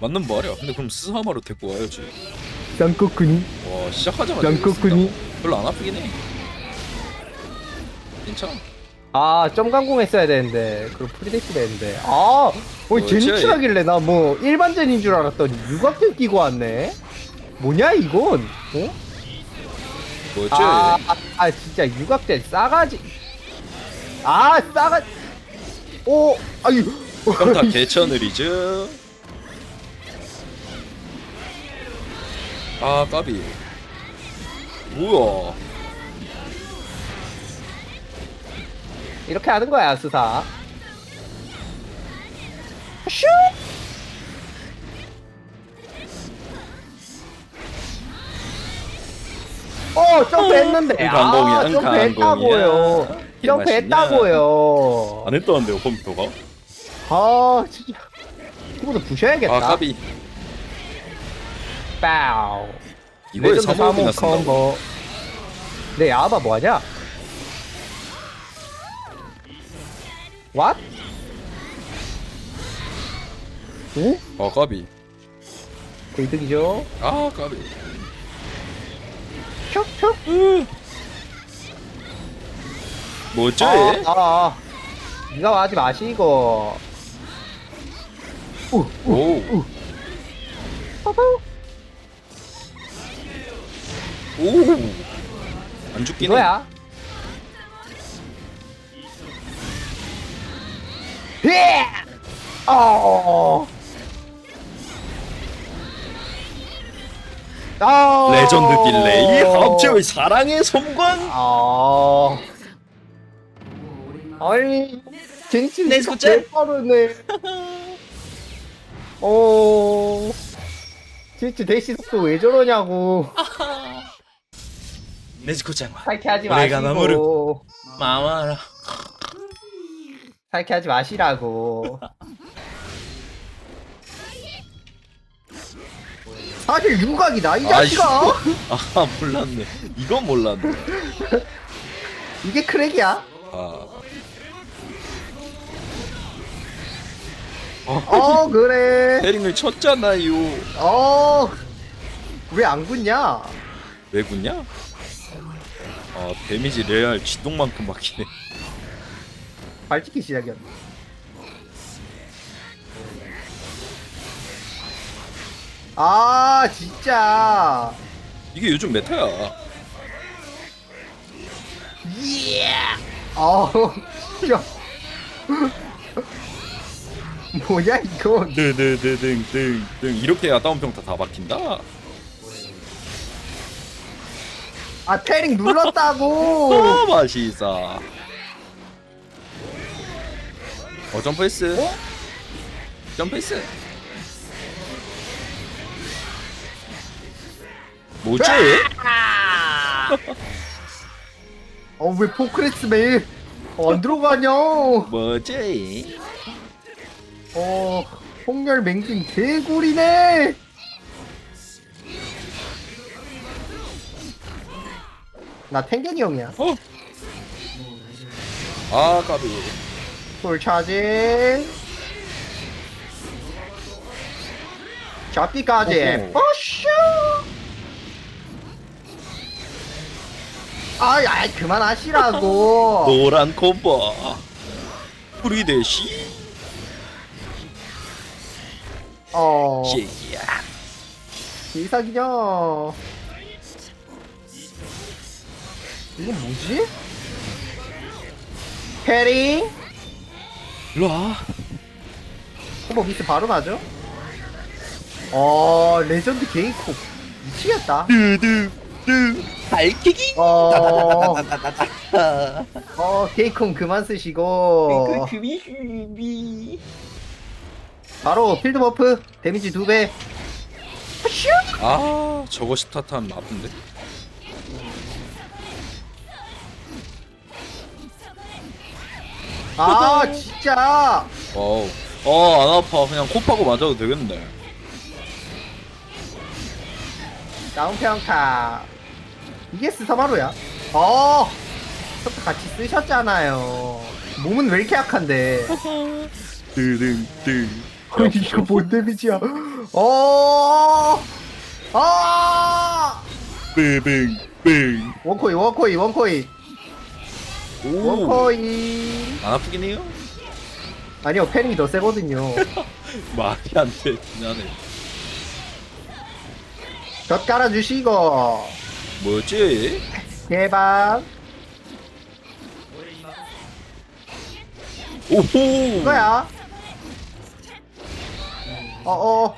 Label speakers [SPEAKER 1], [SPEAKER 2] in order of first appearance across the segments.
[SPEAKER 1] 맞는 말이야. 근데 그럼 스사마루 데리고 와야지.
[SPEAKER 2] 쌍꺼꾸니
[SPEAKER 1] 와 시작하자마자
[SPEAKER 2] 쌍꺼꾸니
[SPEAKER 1] 이겼습니다. 별로 안 아프긴 해. 괜찮아.
[SPEAKER 2] 아 점강공 했어야 되는데 그럼 프리데이트 되는데 아 뭐
[SPEAKER 1] 그렇지.
[SPEAKER 2] 제니치라길래 나 뭐 일반전인 줄 알았더니 육각전 끼고 왔네 뭐냐 이건 어?
[SPEAKER 1] 뭐였지?
[SPEAKER 2] 아, 아, 아 진짜 육각전 싸가지 아 싸가 오 아유
[SPEAKER 1] 그럼 다 개천을이죠. 아 까비. 뭐야?
[SPEAKER 2] 이렇게 하는 거야 수사 슈 어 점프했는데
[SPEAKER 1] 응, 강공이야,
[SPEAKER 2] 아
[SPEAKER 1] 응,
[SPEAKER 2] 점프했다고요
[SPEAKER 1] 강공이야.
[SPEAKER 2] 점프했다고요
[SPEAKER 1] 안 했다는데요 컴퓨터가?
[SPEAKER 2] 아 진짜 키보드 부셔야겠다
[SPEAKER 1] 아 까비.
[SPEAKER 2] 빠우
[SPEAKER 1] 이거에
[SPEAKER 2] 레전드
[SPEAKER 1] 3억이나
[SPEAKER 2] 사모. 컴보 내 야바 뭐하냐? What? 오?
[SPEAKER 1] 아 까비.
[SPEAKER 2] 이득이죠?
[SPEAKER 1] 아 까비.
[SPEAKER 2] 슉슉
[SPEAKER 1] 뭐지?
[SPEAKER 2] 아, 아, 아. 니가 하지 마시고
[SPEAKER 1] 오.
[SPEAKER 2] 우. 빠바우.
[SPEAKER 1] 오. 안 죽긴 해.
[SPEAKER 2] 이거야 예! 어. 아.
[SPEAKER 1] 레전드 딜레이 합체의 사랑의 섬광.
[SPEAKER 2] 아. 아니, 젠치
[SPEAKER 1] 내
[SPEAKER 2] 진짜
[SPEAKER 1] 숫자?
[SPEAKER 2] 빠르네. 어. 젠치 대시 속도 왜 저러냐고.
[SPEAKER 1] 짱과
[SPEAKER 2] 살케하지
[SPEAKER 1] 내가
[SPEAKER 2] 마시고.
[SPEAKER 1] 마마라.
[SPEAKER 2] 살케하지 마시라고. 사실 윤곽이다 이 자식아.
[SPEAKER 1] 아 몰랐네. 이건 몰랐네.
[SPEAKER 2] 이게 크랙이야.
[SPEAKER 1] 아.
[SPEAKER 2] 어 그래.
[SPEAKER 1] 헤링을 쳤잖아요.
[SPEAKER 2] 어. 왜 안 굳냐?
[SPEAKER 1] 왜 굳냐? 아 데미지 레알 지동만큼 막히네.
[SPEAKER 2] 발찍기 시작이었네. 아 진짜.
[SPEAKER 1] 이게 요즘 메타야.
[SPEAKER 2] 예. 어. 진짜. 뭐야 이거?
[SPEAKER 1] 드드드등등등 이렇게 해야 다운 평타 다 막힌다.
[SPEAKER 2] 아 패링 눌렀다고.
[SPEAKER 1] 아 맛있어. 어 점프했어.
[SPEAKER 2] 어?
[SPEAKER 1] 점프했어. 뭐지?
[SPEAKER 2] 어왜 포크레스 매일 어, 안 들어가냐?
[SPEAKER 1] 뭐지?
[SPEAKER 2] 어 홍열 맹진 개구리네. 나 탱겐이 형이야.
[SPEAKER 1] 어? 아 까비.
[SPEAKER 2] 풀 차지. 잡기까지.
[SPEAKER 1] 어허.
[SPEAKER 2] 어슈. 아이, 아이 그만하시라고.
[SPEAKER 1] 노란 콤보. 우리 대시
[SPEAKER 2] 어.
[SPEAKER 1] 시야.
[SPEAKER 2] 기사기냐. 이건 뭐지? 패링?
[SPEAKER 1] 일로 와.
[SPEAKER 2] 콤보 비스 바로 나죠? 어, 레전드 게이코. 미치겠다.
[SPEAKER 1] 드드드 발키기.
[SPEAKER 2] 어, 어, 게이콤 그만 쓰시고.
[SPEAKER 1] 그비비.
[SPEAKER 2] 바로 필드 버프. 데미지 두 배. 슈!
[SPEAKER 1] 아 저거 스타트하면 아픈데.
[SPEAKER 2] 아, 진짜.
[SPEAKER 1] 어우. 어안 아파. 그냥 코 파고 맞아도 되겠는데.
[SPEAKER 2] 다운 평타. 이게 스사마루야. 어, 속도 같이 쓰셨잖아요. 몸은 왜 이렇게 약한데?
[SPEAKER 1] 드등등.
[SPEAKER 2] 아니 이거 뭔 데미지야 어 아!
[SPEAKER 1] 뺑뺑뺑
[SPEAKER 2] 원코인 원코인 원코인
[SPEAKER 1] 오.
[SPEAKER 2] 원코인
[SPEAKER 1] 안 아프긴 해요?
[SPEAKER 2] 아니요 패링이 더 세거든요.
[SPEAKER 1] 말이 안 되긴 하네
[SPEAKER 2] 덧 깔아주시고
[SPEAKER 1] 뭐지?
[SPEAKER 2] 대박.
[SPEAKER 1] 오호!
[SPEAKER 2] 이거야. 어어.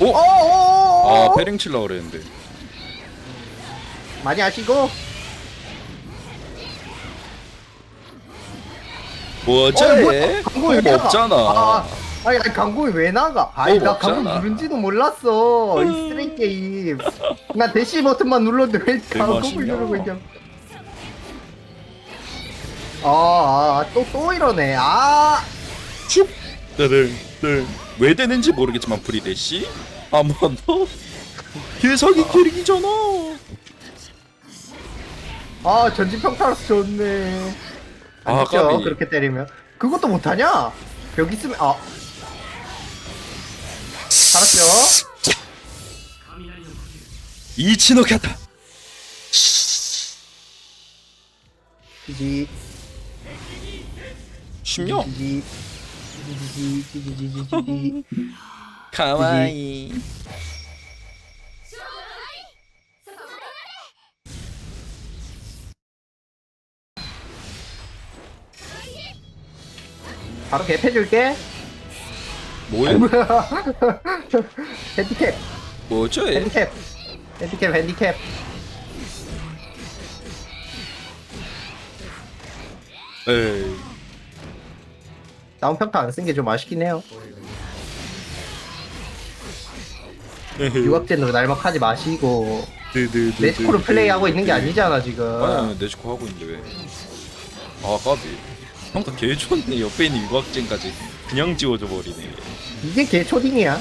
[SPEAKER 1] 오!
[SPEAKER 2] 어어
[SPEAKER 1] 아 페링 칠라 그랬는데.
[SPEAKER 2] 많이 하시고
[SPEAKER 1] 뭐지?
[SPEAKER 2] 어, 뭐야? 강공이 왜
[SPEAKER 1] 뭐
[SPEAKER 2] 나가?
[SPEAKER 1] 없잖아
[SPEAKER 2] 아, 아니, 아니 강공이 왜 나가? 아니 뭐나 강공
[SPEAKER 1] 없잖아.
[SPEAKER 2] 누른지도 몰랐어 이 쓰레기 게임 나 대시 버튼만 눌렀는데 왜 강공을
[SPEAKER 1] 맛있냐?
[SPEAKER 2] 누르고 있냐 아또또 또 이러네 아
[SPEAKER 1] 슉! 뜨릉 왜 되는지 모르겠지만 번더 개사기 캐릭이잖아
[SPEAKER 2] 아 전진 평타로서 좋네
[SPEAKER 1] 아, 까비.
[SPEAKER 2] 그렇게 때리면. 그것도 못하냐? 벽 있으면 아. 알았죠?
[SPEAKER 1] 이치노카다
[SPEAKER 2] 지지.
[SPEAKER 1] 쉽냐?
[SPEAKER 2] 지지 지지 지지 지지 지지
[SPEAKER 1] 가와이
[SPEAKER 2] 바로 개패줄게.
[SPEAKER 1] 뭐야?
[SPEAKER 2] 핸디캡.
[SPEAKER 1] 뭐죠? 얘?
[SPEAKER 2] 핸디캡. 핸디캡 핸디캡.
[SPEAKER 1] 에이.
[SPEAKER 2] 다운 평타 안 쓴 게 좀 아쉽긴 해요. 유학젠으로 날먹하지 마시고. 네스코를 플레이하고 있는 게 아니잖아 지금.
[SPEAKER 1] 아니 네스코 하고 있는데 왜? 아 까비 형도 개 좋네 옆에 있는 유곽쟁까지 그냥 지워줘 버리네
[SPEAKER 2] 이게 개 초딩이야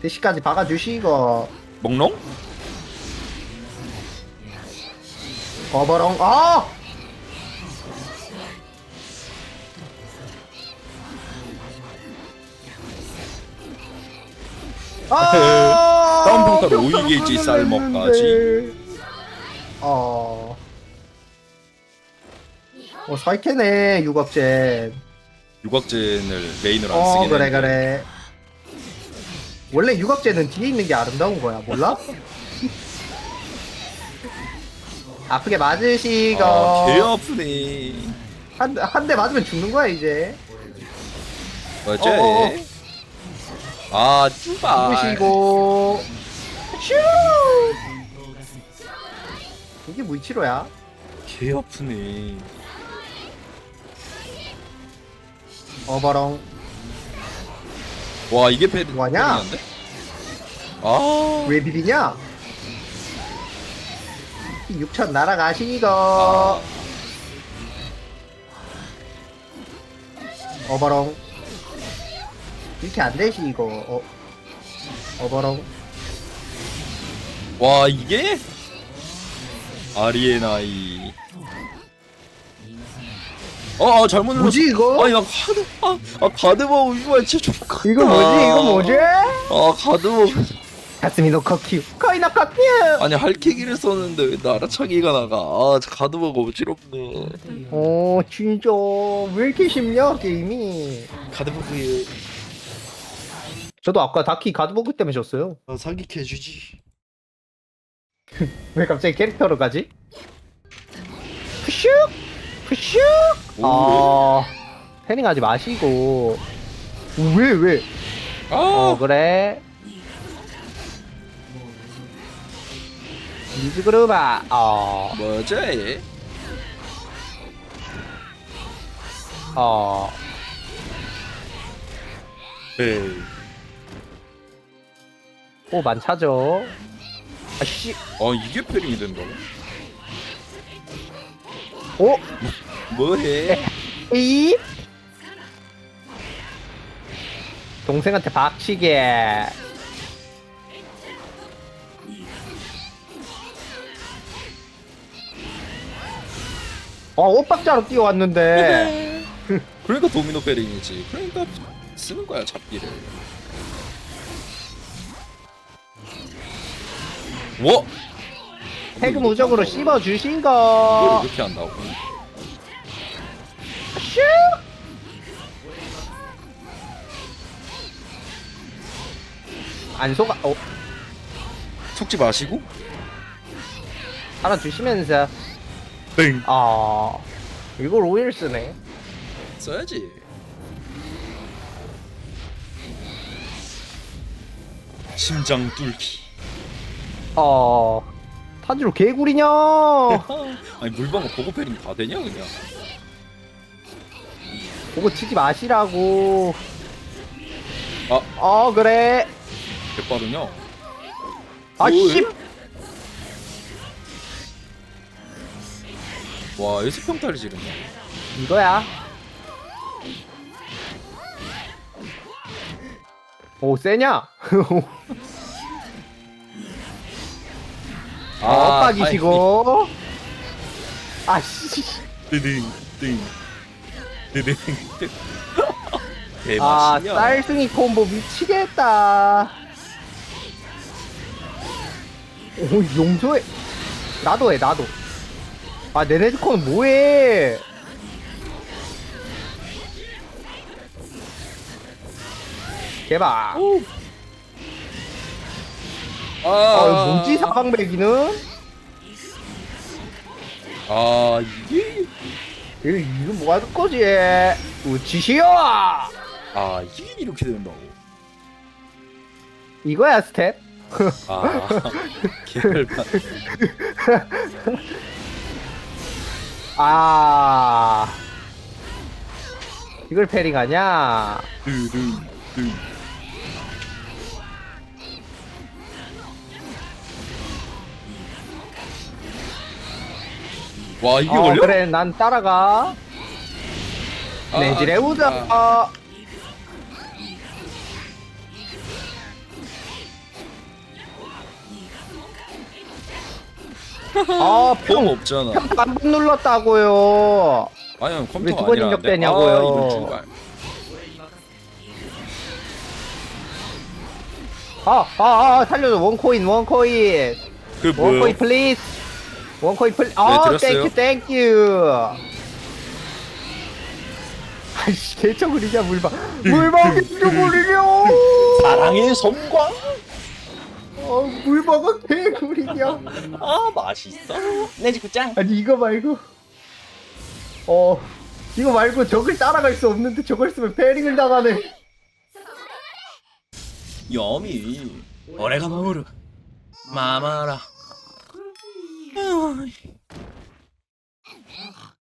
[SPEAKER 2] 대시까지 박아주시고
[SPEAKER 1] 멍롱?
[SPEAKER 2] 어버렁 아! 아!
[SPEAKER 1] 다운 평타로
[SPEAKER 2] 평타로
[SPEAKER 1] 오이 게이지
[SPEAKER 2] 끊어냈는데.
[SPEAKER 1] 쌀먹까지.
[SPEAKER 2] 어 사이케네 유곽젠.
[SPEAKER 1] 유곽젠을 메인으로 안
[SPEAKER 2] 어
[SPEAKER 1] 쓰긴
[SPEAKER 2] 그래
[SPEAKER 1] 했는데.
[SPEAKER 2] 그래. 원래 유곽제는 뒤에 있는 게 아름다운 거야 몰라? 아프게 맞으시고
[SPEAKER 1] 아 개 아프네.
[SPEAKER 2] 한, 한 대 맞으면 죽는 거야 이제.
[SPEAKER 1] 뭐지?
[SPEAKER 2] 어어.
[SPEAKER 1] 아 쭈발.
[SPEAKER 2] 죽으시고. 슈 이게 무이치로야?
[SPEAKER 1] 개 아프네
[SPEAKER 2] 어버렁
[SPEAKER 1] 와 이게 페
[SPEAKER 2] 뭐하냐?
[SPEAKER 1] 페링인데? 아.
[SPEAKER 2] 왜 비비냐? 6천 날아가시고
[SPEAKER 1] 아,
[SPEAKER 2] 어버렁 이렇게 안 되시고 어. 어버렁
[SPEAKER 1] 와 이게? 아리에나이 어, 아 잘못 눌렀어.
[SPEAKER 2] 뭐지 이거?
[SPEAKER 1] 아니 나 카드 아, 아 카드버 이거 진짜 좀 컸다.
[SPEAKER 2] 이거 뭐지 이거 뭐지?
[SPEAKER 1] 아 카드버
[SPEAKER 2] 가슴이 놓고 큐 거의 놓고 큐
[SPEAKER 1] 아니 할캐기를 썼는데 왜 나라차기가 나가? 아 카드버가 어지럽네.
[SPEAKER 2] 어 진짜. 왜 이렇게 쉽냐 게임이?
[SPEAKER 1] 카드버그
[SPEAKER 2] 저도 아까 다키 가드버그 때문에 졌어요.
[SPEAKER 1] 아, 사기캐 주지.
[SPEAKER 2] 왜 갑자기 캐릭터로 가지? 푸슉! 푸 슉
[SPEAKER 1] 오,
[SPEAKER 2] 아 패닝하지 마시고. 왜 왜?
[SPEAKER 1] 아!
[SPEAKER 2] 어 그래. 미즈그루바 어.
[SPEAKER 1] 뭐지
[SPEAKER 2] 어.
[SPEAKER 1] 에이.
[SPEAKER 2] 오 만차죠. 아씨.
[SPEAKER 1] 아 이게 패링이 된다고?
[SPEAKER 2] 오
[SPEAKER 1] 뭐해?
[SPEAKER 2] 이? 동생한테 박치게. 어 옷박자로 뛰어왔는데.
[SPEAKER 1] 그러니까 도미노 패링이지. 그러니까 쓰는 거야 잡기를. 뭐?
[SPEAKER 2] 태그 무적으로 씹어 주신
[SPEAKER 1] 이걸
[SPEAKER 2] 거.
[SPEAKER 1] 이렇게 한다고
[SPEAKER 2] 슈! 안 속아. 어,
[SPEAKER 1] 속지 마시고
[SPEAKER 2] 하나 주시면서.
[SPEAKER 1] 땡
[SPEAKER 2] 아, 이걸 오일 쓰네.
[SPEAKER 1] 써야지 심장 뚫기
[SPEAKER 2] 어, 타지로 개구리냐?
[SPEAKER 1] 아니 물방울 보고패링 다 되냐 그냥
[SPEAKER 2] 그거 치지 마시라고.
[SPEAKER 1] 아
[SPEAKER 2] 어, 그래.
[SPEAKER 1] 개빠르냐
[SPEAKER 2] 아,
[SPEAKER 1] 뭐해?
[SPEAKER 2] 씨.
[SPEAKER 1] 와 예수평타를 지르네
[SPEAKER 2] 이거야. 오, 세냐? 아, 엇박이시고. 아, 씨.
[SPEAKER 1] 뜨등 뜬 뜨등 뜨
[SPEAKER 2] 아,
[SPEAKER 1] 개맛이냐
[SPEAKER 2] 쌀승이 콤보 미치겠다. 오, 용서해. 나도 해, 나도. 아, 네네즈콘 뭐해? 개발.
[SPEAKER 1] 아,
[SPEAKER 2] 아, 뭐지, 사방배기는?
[SPEAKER 1] 아 이게
[SPEAKER 2] 이거, 이거 뭐 하는 거지? 우치시오!
[SPEAKER 1] 아 이게 이렇게 된다고
[SPEAKER 2] 이거야, 스텝.
[SPEAKER 1] 아 개열받
[SPEAKER 2] 아. 이걸 패링하냐?
[SPEAKER 1] 뜨등 뜬 와 이게
[SPEAKER 2] 어,
[SPEAKER 1] 걸려?
[SPEAKER 2] 그래, 난 따라가.
[SPEAKER 1] 아,
[SPEAKER 2] 내질에
[SPEAKER 1] 아,
[SPEAKER 2] 우자.
[SPEAKER 1] 아.
[SPEAKER 2] 아,
[SPEAKER 1] 병
[SPEAKER 2] 평,
[SPEAKER 1] 없잖아
[SPEAKER 2] 평 한번 눌렀다고요.
[SPEAKER 1] 아니
[SPEAKER 2] 왜
[SPEAKER 1] 컴퓨터
[SPEAKER 2] 두번
[SPEAKER 1] 아니라는데
[SPEAKER 2] 입력되냐고요.
[SPEAKER 1] 아
[SPEAKER 2] 아, 아, 아, 살려줘. 원코인, 원코인.
[SPEAKER 1] 그
[SPEAKER 2] 원코인? 플리즈. 원코인 플리즈. 아,
[SPEAKER 1] 드렸어요.
[SPEAKER 2] 땡큐, 땡큐. 아이씨, 개처구리냐, 물방. 물방 개처구리냐.
[SPEAKER 1] 사랑의 섬광
[SPEAKER 2] 어, 물방은 개구리냐.
[SPEAKER 1] 아 맛있어 내 직구짱
[SPEAKER 2] 아니, 이거 말고. 어, 이거 말고 저걸 따라갈 수 없는데 저걸 쓰면 패링을 당하네.
[SPEAKER 1] 여미 오래가 마무르 마마라 Oh.